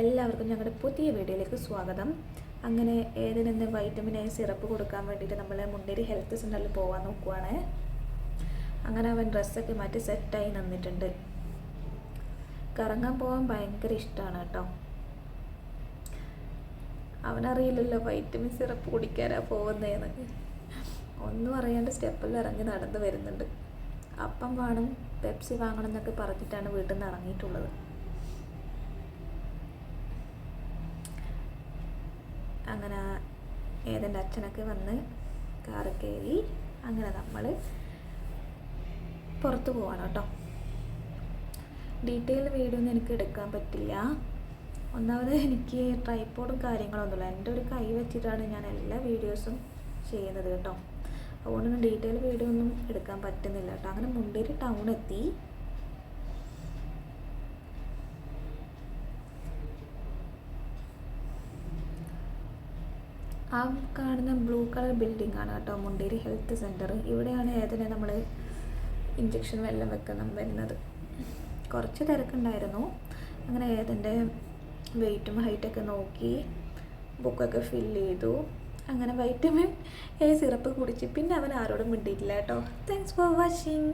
എല്ലാവർക്കും ഞങ്ങളുടെ പുതിയ വീഡിയോയിലേക്ക് സ്വാഗതം. അങ്ങനെ ഏതിനെന്ന് വൈറ്റമിൻ എ സിറപ്പ് കൊടുക്കാൻ വേണ്ടിയിട്ട് നമ്മൾ മുണ്ടേരി ഹെൽത്ത് സെന്ററിൽ പോകാൻ നോക്കുവാണ്. അങ്ങനെ അവൻ ഡ്രസ്സൊക്കെ മാറ്റി സെറ്റായി നിന്നിട്ടുണ്ട്. കറങ്ങാൻ പോകാൻ ഭയങ്കര ഇഷ്ടമാണ് കേട്ടോ. അവനറിയില്ലല്ലോ വൈറ്റമിൻ സിറപ്പ് കുടിക്കാനാണ് പോകുന്നതെന്ന് ഒന്നും അറിയാണ്ട് സ്റ്റെപ്പിൽ ഇറങ്ങി നടന്നു വരുന്നുണ്ട്. അപ്പം വേണം പെപ്സി വാങ്ങണം എന്നൊക്കെ പറഞ്ഞിട്ടാണ് വീട്ടിൽ നിന്ന് ഇറങ്ങിയിട്ടുള്ളത്. അങ്ങനെ ഏതെന്റെ അച്ഛനൊക്കെ വന്ന് കാറ് കയറി അങ്ങനെ നമ്മൾ പുറത്ത് പോവാണ് കേട്ടോ. ഡീറ്റെയിൽ വീഡിയോ ഒന്നും എനിക്ക് എടുക്കാൻ പറ്റില്ല. ഒന്നാമത് എനിക്ക് ട്രൈപ്പോഡും കാര്യങ്ങളൊന്നുമില്ല എന്റെ ഒരു കൈ വെച്ചിട്ടാണ് ഞാൻ എല്ലാ വീഡിയോസും ചെയ്യുന്നത് കേട്ടോ. അതുകൊണ്ടൊന്നും ഡീറ്റെയിൽ വീഡിയോ ഒന്നും എടുക്കാൻ പറ്റുന്നില്ല കേട്ടോ. അങ്ങനെ മുണ്ടേരി ടൗൺ എത്തി. ആ കാണുന്ന ബ്ലൂ കളർ ബിൽഡിംഗ് ആണ് കേട്ടോ മുണ്ടേരി ഹെൽത്ത് സെന്റർ ഇവിടെയാണ് ഏതിനെ നമ്മൾ ഇഞ്ചക്ഷൻ വെള്ളം വെക്കുന്ന വരുന്നത്. കുറച്ച് തിരക്കുണ്ടായിരുന്നു. അങ്ങനെ ഏതിന്റെ വെയിറ്റും ഹൈറ്റൊക്കെ നോക്കി ബുക്കൊക്കെ ഫിൽ ചെയ്തു. അങ്ങനെ വൈറ്റമിൻ എ സിറപ്പ് കുടിച്ച്. പിന്നെ അവൻ ആരോടും മിണ്ടിയിട്ടില്ല കേട്ടോ. Thanks for watching